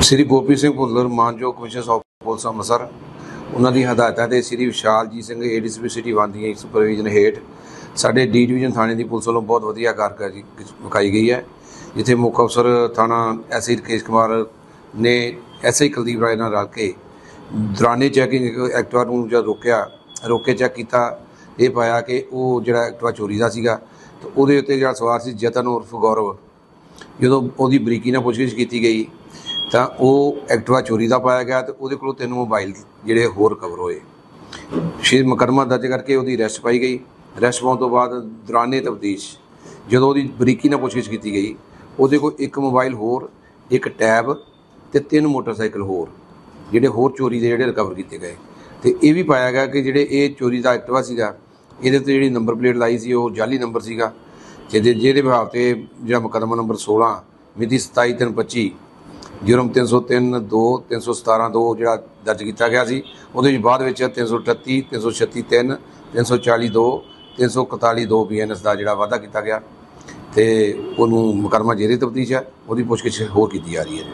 ਸ੍ਰੀ ਗੋਪੀ ਸਿੰਘ ਭੁੱਲਰ ਮਾਨਯੋਗ commissioner of police Amritsar, ਉਹਨਾਂ ਦੀ ਹਦਾਇਤਾਂ ਤੇ Shri Vishaljit Singh ADCP city one ਦੀ ਸੁਪਰਵਿਜ਼ਨ ਹੇਠ। ਸਾਡੇ ਡੀ ਡਿਵੀਜ਼ਨ ਥਾਣੇ ਦੀ ਪੁਲਿਸ ਵੱਲੋਂ ਬਹੁਤ ਵਧੀਆ ਕਾਰਗੁਜ਼ਾਰੀ ਵਿਖਾਈ ਗਈ ਹੈ, ਜਿੱਥੇ ਮੁੱਖ ਅਫਸਰ ਥਾਣਾ ਐਸਆਈ ਰਕੇਸ਼ ਕੁਮਾਰ ਨੇ ਐਸਆਈ ਕੁਲਦੀਪ ਰਾਏ ਨਾਲ ਰਲ ਕੇ ਦੌਰਾਨੇ ਚੈਕਿੰਗ ਐਕਟਿਵਾ ਨੂੰ ਜਦ ਰੋਕਿਆ, ਰੋਕੇ ਚੈੱਕ ਕੀਤਾ। ਇਹ ਪਾਇਆ ਕਿ ਉਹ ਜਿਹੜਾ ਐਕਟਿਵਾ ਚੋਰੀ ਦਾ ਸੀਗਾ, ਤੇ ਉਹਦੇ ਉੱਤੇ ਜਿਹੜਾ ਸਵਾਰ ਸੀ ਜਤਨ ਉਰਫ ਗੌਰਵ। ਜਦੋਂ ਉਹਦੀ ਬਰੀਕੀ ਨਾਲ ਪੁੱਛਗਿੱਛ ਕੀਤੀ ਗਈ ਤਾਂ ਉਹ ਐਕਟਿਵਾ ਚੋਰੀ ਦਾ ਪਾਇਆ ਗਿਆ ਤੇ ਉਹਦੇ ਕੋਲੋਂ ਤਿੰਨ ਮੋਬਾਈਲ ਜਿਹੜੇ ਹੋਰ ਕਵਰ ਹੋਏ। ਸ਼ੇਰ ਮੁਕੱਦਮਾ ਦਰਜ ਕਰਕੇ ਉਹਦੀ ਅਰੈਸਟ ਪਾਈ ਗਈ। ਅਰੈਸਟ ਪਾਉਣ ਤੋਂ ਬਾਅਦ ਦੌਰਾਨੇ ਤਬਦੀਸ਼ ਜਦੋਂ ਉਹਦੀ ਬਰੀਕੀ ਨਾਲ ਪੁੱਛਗਿੱਛ ਕੀਤੀ ਗਈ, ਉਹਦੇ ਕੋਲ ਇੱਕ ਮੋਬਾਈਲ ਹੋਰ, ਇੱਕ ਟੈਬ ਤੇ ਤਿੰਨ ਮੋਟਰਸਾਈਕਲ ਹੋਰ, ਜਿਹੜੇ ਹੋਰ ਚੋਰੀ ਦੇ ਜਿਹੜੇ ਰਿਕਵਰ ਕੀਤੇ ਗਏ। ਤੇ ਇਹ ਵੀ ਪਾਇਆ ਗਿਆ ਕਿ ਜਿਹੜੇ ਇਹ ਚੋਰੀ ਦਾ ਐਕਟਿਵਾ ਸੀਗਾ, ਇਹਦੇ ਤੇ ਜਿਹੜੀ ਨੰਬਰ ਪਲੇਟ ਲਾਈ ਸੀ, ਉਹ ਜਾਲੀ ਨੰਬਰ ਸੀਗਾ, ਜਿਹਦੇ ਜਿਹਦੇ ਵਿਭਾਗ ਤੇ ਜਿਹੜਾ ਮੁਕੱਦਮਾ ਨੰਬਰ 16 ਮਿਤੀ 27/3/25 ਜੁਰਮ 303 2 317 2 ਜਿਹੜਾ ਦਰਜ ਕੀਤਾ ਗਿਆ ਸੀ, ਉਹਦੇ ਵਿੱਚ ਬਾਅਦ ਵਿੱਚ 338 336 3 340 2 341 2 ਬੀਐਨਐਸ ਦਾ ਜਿਹੜਾ ਵਾਅਦਾ ਕੀਤਾ ਗਿਆ ਤੇ ਉਹਨੂੰ ਮੁਕੱਦਮਾ ਜੇਰੇ ਤਫਤੀਸ਼ ਹੈ ਉਹਦੀ ਪੁੱਛਗਿੱਛ ਹੋਰ ਕੀਤੀ ਜਾ ਰਹੀ ਹੈ